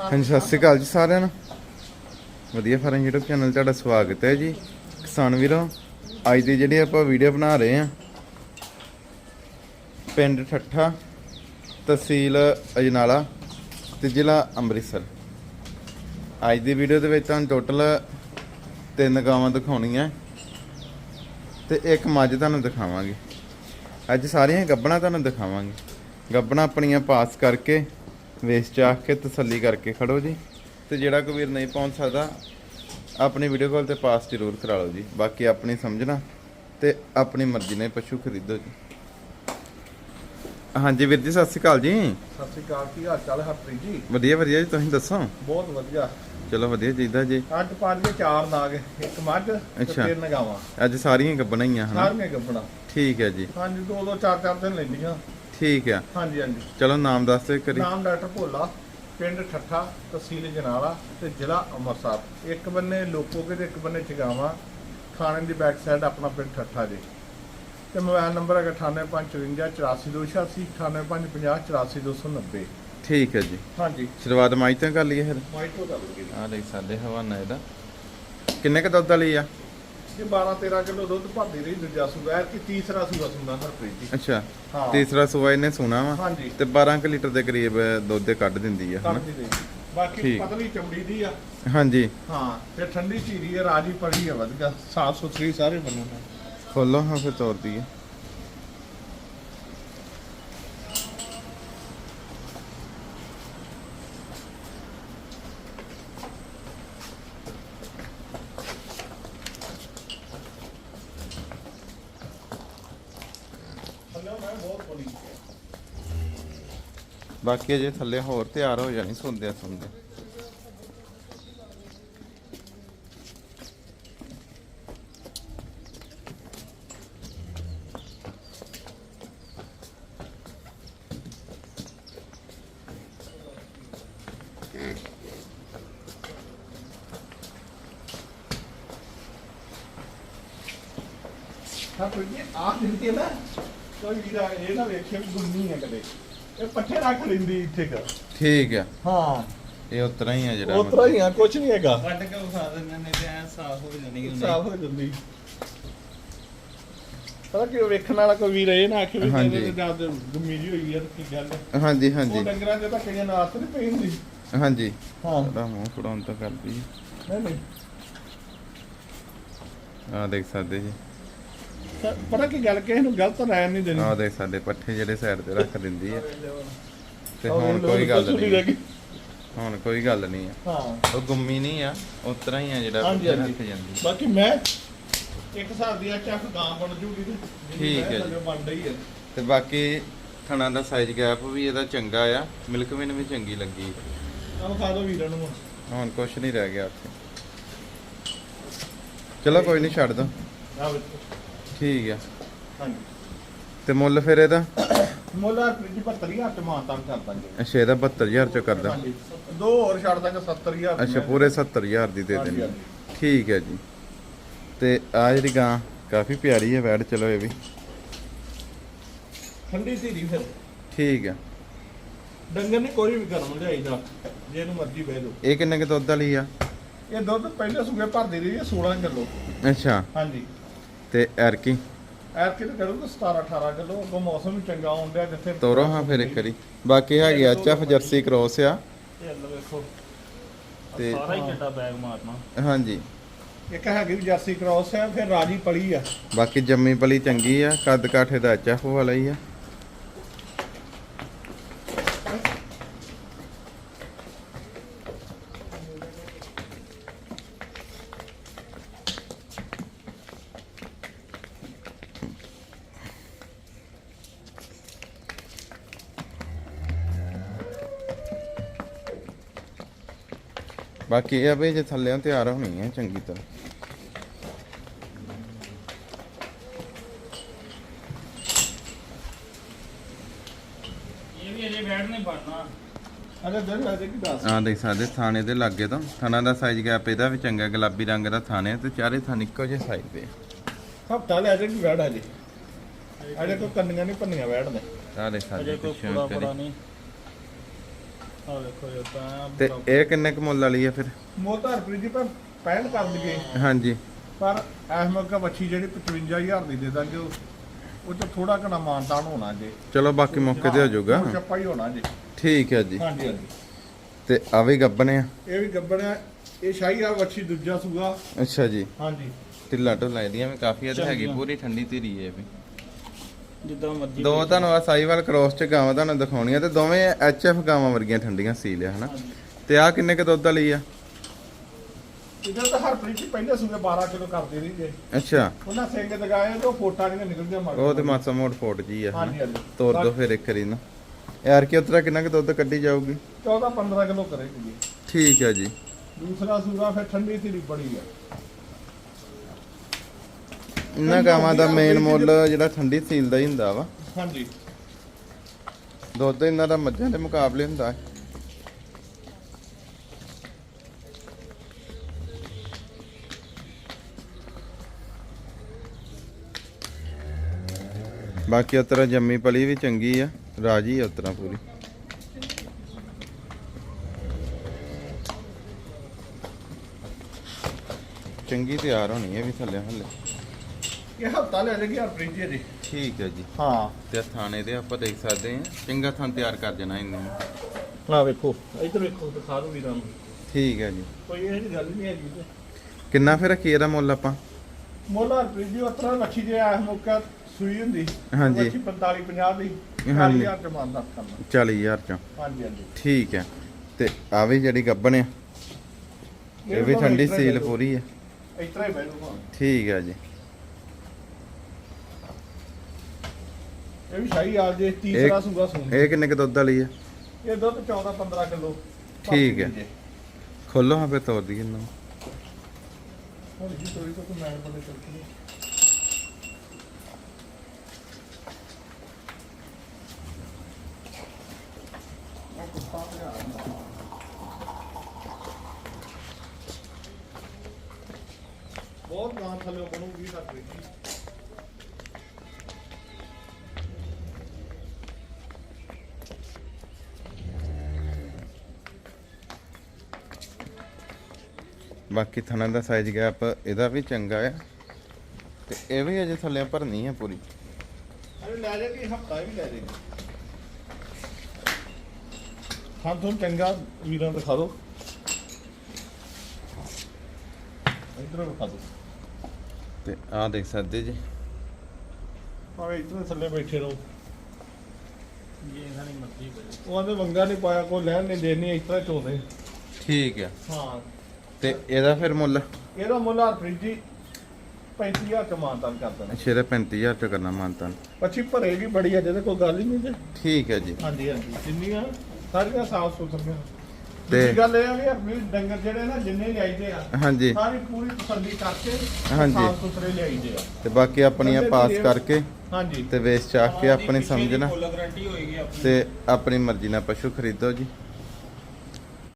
ਹਾਂਜੀ, ਸਤਿ ਸ਼੍ਰੀ ਅਕਾਲ ਜੀ ਸਾਰਿਆਂ ਨੂੰ। ਵਧੀਆ ਫਾਰਮ YouTube ਚੈਨਲ ਤੁਹਾਡਾ ਸਵਾਗਤ ਹੈ ਜੀ। ਕਿਸਾਨ ਵੀਰੋ, ਅੱਜ ਦੀ ਜਿਹੜੀ ਆਪਾਂ ਵੀਡੀਓ ਬਣਾ ਰਹੇ ਹਾਂ, ਪਿੰਡ ਠੱਠਾ, ਤਹਿਸੀਲ ਅਜਨਾਲਾ ਤੇ ਜ਼ਿਲ੍ਹਾ ਅੰਮ੍ਰਿਤਸਰ। ਅੱਜ ਦੀ ਵੀਡੀਓ ਦੇ ਵਿੱਚ ਤੁਹਾਨੂੰ ਟੋਟਲ ਤਿੰਨ ਗਾਵਾਂ ਦਿਖਾਉਣੀਆਂ। ਤੇ ਇੱਕ ਮੱਝ ਤੁਹਾਨੂੰ ਦਿਖਾਵਾਂਗੇ। ਅੱਜ ਸਾਰੀਆਂ ਗੱਬਣਾ ਤੁਹਾਨੂੰ ਦਿਖਾਵਾਂਗੇ। ਗੱਬਣਾ ਆਪਣੀਆਂ ਪਾਸ ਕਰਕੇ ਵੇਸ ਚਾਖ ਕੇ ਤਸੱਲੀ ਕਰਕੇ ਖੜੋ ਜੀ। ਤੇ ਜਿਹੜਾ ਕੋਈ ਵੀਰ ਨਹੀਂ ਪਹੁੰਚ ਸਕਦਾ ਆਪਣੀ ਵੀਡੀਓ ਕਾਲ ਤੇ ਪਾਸ ਜ਼ਰੂਰ ਕਰਾ ਲਓ ਜੀ। ਬਾਕੀ ਆਪਣੀ ਸਮਝਣਾ ਤੇ ਆਪਣੀ ਮਰਜ਼ੀ ਨਾਲ ਪਸ਼ੂ ਖਰੀਦੋ ਜੀ। ਹਾਂਜੀ ਵੀਰ ਜੀ ਸਤਿ ਸ਼੍ਰੀ ਅਕਾਲ ਜੀ। ਸਤਿ ਸ਼੍ਰੀ ਅਕਾਲ ਕੀ ਹਾਲ ਚਾਲ ਹਰਪ੍ਰੀਤ ਜੀ? ਵਧੀਆ ਵਧੀਆ ਜੀ ਤੁਸੀਂ ਦੱਸੋ? ਬਹੁਤ ਵਧੀਆ। ਚਲੋ ਵਧੀਆ ਚਾਹੀਦਾ ਜੀ। ਅੱਜ ਪੰਜ ਦੇ ਚਾਰ ਨਾਗ ਇੱਕ ਮੱਝ ਤੇ। ਤਿੰਨ ਅੱਜ ਸਾਰੀਆਂ ਗੱਬਣਾ ਹੀ ਆ ਹਨਾ? ਸਾਰੀਆਂ ਗੱਬਣਾ। ਠੀਕ ਹੈ ਜੀ। ਹਾਂਜੀ ਦੋ ਦੋ ਚਾਰ ਚਾਰ ਦਿਨ ਲੈਂਦੀਆਂ। ਠੀਕ ਆ। ਹਾਂਜੀ ਹਾਂਜੀ। ਚਲੋ ਨਾਮ ਦੱਸ ਦਿਓ ਕਰੀ ਨਾਮ ਡਾਕਟਰ ਭੋਲਾ ਪਿੰਡ ਠੱਠਾ ਤਹਿਸੀਲ ਜਨਾਲਾ ਤੇ ਜ਼ਿਲ੍ਹਾ ਅੰਮ੍ਰਿਤਸਰ। ਇੱਕ ਬੰਨੇ ਲੋਕੋਗੇ ਤੇ ਇੱਕ ਬੰਨੇ ਚਗਾਵਾ ਥਾਣੇ ਦੀ ਬੈਕ ਸਾਈਡ ਆਪਣਾ ਪਿੰਡ ਠੱਠਾ ਜੀ। ਤੇ ਮੋਬਾਈਲ ਨੰਬਰ ਹੈਗਾ 9855 9850 ਠੀਕ ਹੈ ਜੀ। ਹਾਂਜੀ। ਸ਼ੁਰੂਆਤ ਮਾਈ ਤੋਂ ਕਰ ਲਈਏ ਫਿਰ। ਮਾਈਕ ਤੋਂ ਕਰੀ ਆ ਲਈ ਸਾਡੇ ਹਵਾਨਾ ਇਹਦਾ। ਕਿੰਨੇ ਕ ਦੁੱਧ ਵਾਲੀ ਆ? ਇਹ 12 13 ਕਿਲੋ ਦੁੱਧ ਭਰਦੀ ਰਹੀ ਦੂਜਾ ਸੂਆ ਐਰ ਕੀ ਤੀਸਰਾ ਸੂਆ ਸੁੰਦਾ ਹਰਪ੍ਰੀਤ ਜੀ। ਅੱਛਾ ਹਾਂ। ਤੀਸਰਾ ਸੂਆ ਇਹਨੇ ਸੋਨਾ ਵਾ ਹਾਂਜੀ। ਤੇ 12 ਕ ਲੀਟਰ ਦੇ ਕਰੀਬ ਦੁੱਧ ਦੇ ਕੱਢ ਦਿੰਦੀ ਆ ਹਨਾ? ਬਾਕੀ ਠੀਕ। ਪਤਲੀ ਚਮੜੀ ਦੀ ਆ। ਹਾਂਜੀ। ਹਾਂ ਤੇ ਠੰਡੀ ਚੀਰੀ ਆ ਰਾਜੀ ਪੜੀ ਆ ਵਧੀਆ। ਸਾਫ਼ ਸੁਥਰੀ ਸਾਰੇ ਬੰਨੂ ਖੋਲੋ ਹਾਂ ਫਿਰ ਤੋਰਦੀ ਆ। ਬਾਕੀ ਅਜੇ ਥੱਲੇ ਹੋਰ ਤਿਆਰ ਹੋ ਜਾਣੀ ਸੁਣਦੇ ਸੁਣਦੇ ਹਾਂ ਕੋਈ ਜੀ ਆਹ ਦਿੰਦੀ ਹੈ ਨਾ ਕੋਈ ਵੀਰਾ ਇਹ ਨਾ ਵੇਖਿਓ ਵੀ ਗੁੰਨੀ ਹੈ ਕਦੇ ਇਹ ਪੱਠੇ ਰੱਖ ਲੈਂਦੀ ਇੱਥੇ ਕ ਠੀਕ ਆ। ਹਾਂ। ਇਹ ਉਤਰਾ ਹੀ ਆ ਜਿਹੜਾ ਉਤਰਾ ਹੀ ਆ ਕੁਝ ਨਹੀਂ ਹੈਗਾ। ਕੱਢ ਕੇ ਵਿਖਾ ਦਿੰਦੇ ਨੇ ਤੇ ਐ ਸਾਫ਼ ਹੋ ਜਾਣੀ ਉਹਨੇ ਸਾਫ਼ ਹੋ ਜਾਂਦੀ। ਪਤਾ ਕਿ ਵੇਖਣ ਵਾਲਾ ਕੋਈ ਵੀਰ ਇਹ ਨਾ ਆਖੇ ਵੀ ਹਾਂਜੀ। ਇਹਦੇ ਤੇ ਜਦ ਗੁੰਮੀ ਜੀ ਹੋਈ ਹੈ ਕੀ ਗੱਲ ਹੈ ਹਾਂਜੀ ਉਹ ਹਾਂਜੀ। ਡੰਗਰਾਂ ਦੇ ਤਾਂ ਕਈਆਂ ਨਾਲ ਨਹੀਂ ਪਈ ਹੁੰਦੀ। ਹਾਂਜੀ। ਹਾਂ। ਥੋੜਾ ਮੂੰਹ ਫੜਾਉਣ ਤਾਂ ਕਰਦੀ ਨਹੀਂ ਨਹੀਂ। ਆ ਦੇਖ ਸਕਦੇ ਜੀ। ਤਾਂ ਪਤਾ ਕੀ ਗੱਲ ਕਿਸੇ ਨੂੰ ਗਲਤ ਰਾਇ ਨਹੀਂ ਦੇਣੀ। ਆ ਦੇਖ ਸਾਡੇ ਪੱਠੇ ਜਿਹੜੇ ਸਾਈਡ ਤੇ ਰੱਖ ਦਿੰਦੀ ਆ। ਤੇ ਹੁਣ ਕੋਈ ਗੱਲ ਕੁਛ ਨਹੀਂ। ਹੁਣ ਕੋਈ ਗੱਲ ਨਹੀਂ ਆ। ਹਾਂ। ਉਹ ਗੁੰਮੀ ਨਹੀਂ ਆ ਉਤਰਾ ਹੀ ਆ ਜਿਹੜਾ। ਰੱਖ ਜਾਂਦੀ। ਬਾਕੀ ਮੈਂ ਇੱਕ ਹਿਸਾਬ ਦੀ ਆ ਚੱਕ ਗਾਂ ਬਣ ਜੂਗੀ ਤੇ। ਠੀਕ ਹੈ ਮੈਂ ਜੀ। ਥੱਲੇ ਬਣ ਰਹੀ ਹੈ ਤੇ ਬਾਕੀ ਥਣਾ ਦਾ ਸਾਈਜ਼ ਗੈਪ ਵੀ ਇਹਦਾ ਚੰਗਾ ਆ। ਮਿਲਕ ਵਿਨ ਵੀ ਚੰਗੀ ਲੱਗੀ। ਆਹ ਖਾ ਦੋ ਵੀਰਾਂ ਨੂੰ ਹੁਣ। ਕੁਝ ਨਹੀਂ ਰਹਿ ਗਿਆ ਉੱਥੇ। ਚਲੋ ਕੋਈ ਨਹੀਂ ਛੱਡ ਦੋ ਆ ਵਿੱਚ ਠੀਕ ਆ। ਹਾਂਜੀ। ਤੇ ਮੁੱਲ ਫਿਰ ਇਹਦਾ? ਮੋਲਾ ਫ੍ਰਿਜ 72000 ਤੇ ਮਾਂ ਤਾਂ ਕਰ ਦਾਂਗੇ ਅੱਛਾ ਇਹਦਾ 72000 ਚ ਕਰਦਾ। ਹਾਂਜੀ ਦੋ ਹੋਰ ਛੱਡ ਦਾਂਗੇ 70000 ਅੱਛਾ ਪੂਰੇ 70000 ਦੀ ਦੇ ਦੇਣੀ। ਠੀਕ ਹੈ ਜੀ। ਤੇ ਆ ਜਿਹੜੀ ਗਾਂ ਕਾਫੀ ਪਿਆਰੀ ਹੈ ਵੈੜ ਚਲੋ ਇਹ ਵੀ। ਠੰਡੀ ਧੀਰੀ ਫਿਰ। ਠੀਕ ਆ। ਡੰਗਰ ਨਹੀਂ ਕੋਈ ਵੀ ਗਰਮ ਲਿਆਈਦਾ ਜੇ ਇਹਨੂੰ ਮਰਜ਼ੀ ਬਹਿ ਲਓ ਇਹ ਕਿੰਨੇ ਕੁ ਦੁੱਧ ਵਾਲੀ ਆ? ਇਹ ਦੁੱਧ ਪਹਿਲੇ ਸੂਬੇ ਭਰਦੀ ਰਹੀ ਹੈ 16 ਕਿਲੋ। ਅੱਛਾ। ਹਾਂਜੀ। ਤੇ ਐਰਕੀ ਐਰ ਕਿਤੇ ਕਰੂਗਾ 17 18 ਕਿਲੋ ਅੱਗੋਂ ਮੌਸਮ ਵੀ ਚੰਗਾ ਆਉਣ ਡਿਆ ਜਿੱਥੇ ਤੋਰੋ ਹਾਂ ਫਿਰ ਇੱਕ ਵਾਰੀ। ਬਾਕੀ ਹੈਗੀ ਆ ਐਚਐਫ ਜਰਸੀ ਕ੍ਰੋਸ ਆ। ਇਹ ਲਓ ਵੇਖੋ। ਤੇ ਸਾਰਾ ਹੀ ਚੱਡਾ ਬੈਗ ਮਾਰਨਾ। ਹਾਂਜੀ। ਇੱਕ ਹੈਗੀ ਵੀ ਜਰਸੀ ਕ੍ਰਾਸ ਹੈ ਫਿਰ ਰਾਜੀ ਪਲੀ ਆ। ਬਾਕੀ ਜੰਮੀ ਪਲੀ ਚੰਗੀ ਆ ਕੱਦ ਕਾਠੇ ਦਾ ਐਚਐਫ ਵਾਲਾ ਹੀ ਆ। ਬਾਕੀ ਇਹ ਆ ਵੀ ਜੇ ਥੱਲਿਆਂ ਤਿਆਰ ਹੋਣੀ ਹੈ ਚੰਗੀ ਤਰ੍ਹਾਂ। ਇਹ ਵੀ ਅਜੇ ਬੈਠ ਨਹੀਂ ਪੜਨਾ ਅਰੇ ਦਰ ਅਜੇ ਕੀ ਦੱਸ। ਆ ਦੇਖ ਸਕਦੇ ਥਾਣੇ ਦੇ ਲਾਗੇ ਤੋਂ। ਥਾਣਾ ਦਾ ਸਾਈਜ਼ ਗੈਪ ਇਹਦਾ ਵੀ ਚੰਗਾ ਗੁਲਾਬੀ ਰੰਗ ਦਾ ਥਾਣੇ ਆ ਤੇ ਚਾਰੇ ਥਾਂ ਇੱਕੋ ਜਿਹੇ ਸਾਈਜ਼ ਦੇ ਹਫਤਾ ਲੈ ਅਜੇ ਕੀ ਵੜ ਅਜੇ ਅਜੇ ਕੋਈ ਕੰਨੀਆਂ ਨਹੀਂ ਪੰਨੀਆਂ ਦੇਖ ਸਕਦੇ ਅਜੇ ਕੋਈ ਪਿੱਛੋਂ ਪੂਰਾ ਕਰੀ। ਆ ਵੇਖੋ ਇਹ ਤਾਂ ਤੇ ਇਹ ਕਿੰਨੇ ਕੁ ਮੁੱਲ ਵਾਲੀ ਆ ਫਿਰ? ਮੁੱਲ ਤਾਂ ਹਰਪ੍ਰੀਤ ਜੀ ਪਰ 65 ਕਰ ਦਈਏ ਹਾਂਜੀ। ਪਰ ਇਸ ਮੌਕਾ ਵੱਛੀ ਜਿਹੜੀ 55000 ਦੀ ਦੇ ਦਾਂਗੇ ਉਹ ਚ ਥੋੜਾ ਘਣਾ ਮਾਨਤਾਨ ਹੋਣਾ ਜੇ। ਚਲੋ ਬਾਕੀ ਮੌਕੇ ਤੇ ਹੋ ਜਾਊਗਾ। ਛੱਪਾ ਹੀ ਹੋਣਾ ਜੇ। ਠੀਕ ਹੈ ਜੀ। ਹਾਂਜੀ ਹਾਂਜੀ। ਤੇ ਆ ਵੀ ਗੱਬਣੇ ਆ? ਇਹ ਵੀ ਗੱਬੜਿਆ ਇਹ ਸ਼ਾਹੀ ਆ ਵੱਛੀ ਦੂਜਾ ਸੂਗਾ ਅੱਛਾ ਜੀ। ਹਾਂਜੀ। ਢਿੱਲਾ ਢੁੱਲਾ ਇਹਦੀਆਂ ਵੀ ਕਾਫੀ ਆ ਤੇ ਹੈਗੀ। ਪੂਰੀ ਠੰਡੀ ਧੀਰੀ ਹੈ ਇਹ ਵੀ। ਜਿੱਦਾਂ ਮਰਜ਼ੀ ਦੋ ਤੁਹਾਨੂੰ ਆ ਸਾਈਵਾਲ ਕ੍ਰੋਸ ਚ ਗਾਵਾਂ ਤੁਹਾਨੂੰ ਦਿਖਾਉਣੀਆਂ ਤੇ ਦੋਵੇਂ ਐਚਐਫ ਗਾਵਾਂ ਵਰਗੀਆਂ ਠੰਡੀਆਂ ਸੀਲ ਆ ਹਨਾ? ਤੇ ਆ ਕਿੰਨੇ ਕ ਦੁੱਧ ਵਾਲੀ ਆ? ਇਹਦਾ ਤਾਂ ਹਰਪ੍ਰੀਤ ਜੀ ਪਹਿਲੇ ਸੂਗੇ 12 ਕਿਲੋ ਕਰਦੇ ਰਹੀ ਜੇ ਅੱਛਾ। ਉਹਨਾਂ ਸਿੰਘ ਲਗਾਏ ਤੇ ਉਹ ਫੋਟਾ ਨਹੀਂ ਨਿਕਲਦੀਆਂ ਮਰ ਉਹ ਤੇ ਮਾਸਾ ਮੋੜ ਫੋਟ ਜੀ ਆ ਹਾਂਜੀ ਹਾਂਜੀ। ਤੋਰ ਦੋ ਫਿਰ ਇੱਕ ਵਾਰੀ ਨਾ। ਯਾਰ ਕੀ ਉਤਰਾ ਕਿੰਨਾ ਕ ਦੁੱਧ ਕੱਢੀ ਜਾਊਗੀ? 14 15 ਕਿਲੋ ਕਰੇਗੀ ਠੀਕ ਹੈ ਜੀ। ਦੂਸਰਾ ਸੂਗਾ ਫਿਰ ਠੰਡੀ ਬੜੀ ਆ। ਇਹਨਾਂ ਗਾਵਾਂ ਦਾ ਮੇਨ ਮੁੱਲ ਜਿਹੜਾ ਠੰਡੀ ਸੀਲ ਦਾ ਹੀ ਹੁੰਦਾ ਵਾ। ਹਾਂਜੀ। ਦੁੱਧ ਇਹਨਾਂ ਦਾ ਮੱਝਾਂ ਦੇ ਮੁਕਾਬਲੇ ਹੁੰਦਾ। ਹੈ ਬਾਕੀ ਉਤਰਾ ਜੰਮੀ ਪਲੀ ਵੀ ਚੰਗੀ ਆ ਰਾਜੀ ਉਤਰਾ ਪੂਰੀ। ਚੰਗੀ ਤਿਆਰ ਹੋਣੀ ਹੈ ਵੀ ਥੱਲੇ ਹੱਲੇ ਇਹ ਹਫਤਾ ਲੈ ਜਾਏਗੀ ਹਰਪ੍ਰੀਤ ਜੀ ਜੀ ਠੀਕ ਹੈ ਜੀ। ਹਾਂ। ਤੇ ਥਾਣੇ ਦੇ ਆਪਾਂ ਦੇਖ ਸਕਦੇ ਹਾਂ। ਚੰਗਾ ਥਾਂ ਤਿਆਰ ਕਰ ਦੇਣਾ ਇਹਨੇ। ਆ ਵੇਖੋ। ਇੱਧਰ ਵੇਖੋ ਦਿਖਾ ਦੋ ਵੀਰਾਂ ਨੂੰ। ਠੀਕ ਹੈ ਜੀ। ਕੋਈ ਇਹ ਜਿਹੀ ਗੱਲ ਨਹੀਂ ਹੈਗੀ ਤੇ। ਕਿੰਨਾ ਫਿਰ ਰੱਖੀਏ ਇਹਦਾ ਮੁੱਲ ਆਪਾਂ? ਮੁੱਲ ਹਰਪ੍ਰੀਤ ਜੀ ਉਤਰਾ ਮੱਛੀ ਜੇ ਆਇਆ ਮੌਕਾ ਸੂਈ ਹੁੰਦੀ। ਹਾਂਜੀ। ਮੱਛੀ 45 50 ਦੀ। ਹਾਂਜੀ। 40000 ਚ ਮੰਨਦਾ ਕਰਨਾ। 40000 ਚ। ਹਾਂਜੀ ਹਾਂਜੀ। ਠੀਕ ਹੈ। ਤੇ ਆ ਵੀ ਜਿਹੜੀ ਗੱਬਣ ਆ ਇਹ ਵੀ ਠੰਡੀ ਸੀਲ ਪੂਰੀ ਹੈ ਇਸ ਤਰ੍ਹਾਂ ਹੀ ਬੈਠੂਗਾ ਠੀਕ ਹੈ ਜੀ। ਇਹ ਵੀ ਸ਼ਾਹੀ ਆ ਜੇ ਤੀਸਰਾ ਸੂਗਾ ਸੂਣ ਇਹ ਕਿੰਨੇ ਕ ਦੁੱਧ ਵਾਲੀ ਹੈ ਇਹ ਦੁੱਧ 14 15 ਕਿਲੋ। ਠੀਕ ਹੈ। ਖੋਲੋ ਹਾਂ ਫਿਰ ਤੋਰ ਦੀ ਇਹਨੂੰ। ਹੁਣ ਜੀ ਤੋਰੀ ਤੋਂ ਮੈਂ ਬੜੇ ਚੱਲਦੀ ਬਹੁਤ ਗਾਂ ਥੱਲੇ ਬਣੂਗੀ ਤੱਕ ਵੇਖੀ। ਬਾਕੀ ਥਣਾ ਦਾ ਸਾਈਜ਼ ਗੈਪ ਇਹਦਾ ਵੀ ਚੰਗਾ ਆ। ਤੇ ਇਹ ਵੀ ਅਜੇ ਥੱਲੇ ਭਰਨੀ ਹੈ ਪੂਰੀ। ਅਰੇ ਲੈ ਜਾ ਕਿ ਹਫਤਾ ਵੀ ਲੈ ਜਾਏਗੀ ਹਾਂ ਤੁਹਾਨੂੰ ਚੰਗਾ ਵੀਰਾਂ ਦਿਖਾ ਦਿਓ। ਇਧਰ ਦਿਖਾ ਦਿਓ। ਤੇ ਆਹ ਦੇਖ ਸਕਦੇ ਜੀ। ਭਾਵੇਂ ਇਤਨੇ ਥੱਲੇ ਬੈਠੇ ਰਹੋ। ਜੇ ਇਹਨਾਂ ਦੀ ਮਰਜ਼ੀ ਕਰੇ ਉਹ ਆਂਦੇ ਵੰਗਾ ਨਹੀਂ ਪਾਇਆ ਕੋਈ ਲੈਣ ਨਹੀਂ ਦੇਣੀ ਇਸ ਤਰ੍ਹਾਂ ਚੋਦੇ। ਠੀਕ ਆ। ਹਾਂ। ਤੇ ਇਹਦਾ ਫਿਰ ਮੁੱਲ? ਇਹਦਾ ਮੁੱਲ ਹਰਪ੍ਰੀਤ ਜੀ 35000 ਚ ਮਾਨਤਾਨ ਕਰ ਦੇਣਾ। ਸ਼ੇਰੇ 35000 ਚ ਕਰਨਾ ਮਾਨਤਾਨ। ਪੱਛੀ ਭਰੇਗੀ ਬੜੀ ਆ ਜਿਹਦੇ ਕੋਈ ਗੱਲ ਹੀ ਨਹੀਂ ਤੇ। ਠੀਕ ਹੈ ਜੀ। ਹਾਂਜੀ ਹਾਂਜੀ। ਜਿੰਨੀਆਂ ਸਾਰੀਆਂ ਸਾਫ਼ ਸੁਥਰੀਆਂ। ਤੇ- ਗੱਲ ਇਹ ਆ ਵੀ ਹਰਪ੍ਰੀਤ ਡੰਗਰ ਜਿਹੜੇ ਨਾ ਜਿੰਨੇ ਲਿਆਈਦੇ ਆ ਹਾਂਜੀ। ਸਾਰੀ ਪੂਰੀ ਤਸੱਲੀ ਕਰਕੇ ਹਾਂਜੀ। ਸਾਫ਼ ਸੁਥਰੇ ਲਿਆਈਦੇ ਆ। ਤੇ ਬਾਕੀ ਆਪਣੀਆਂ ਪਾਸ ਕਰਕੇ ਹਾਂਜੀ। ਤੇ ਵੇਚ ਚਾਕ ਕੇ ਆਪਣੀ ਸਮਝਣਾ ਫੁੱਲ ਗਾਰੰਟੀ ਹੋਏਗੀ ਆਪਣੀ। ਤੇ ਆਪਣੀ ਮਰਜ਼ੀ ਨਾਲ ਪਸ਼ੂ ਖਰੀਦੋ ਜੀ।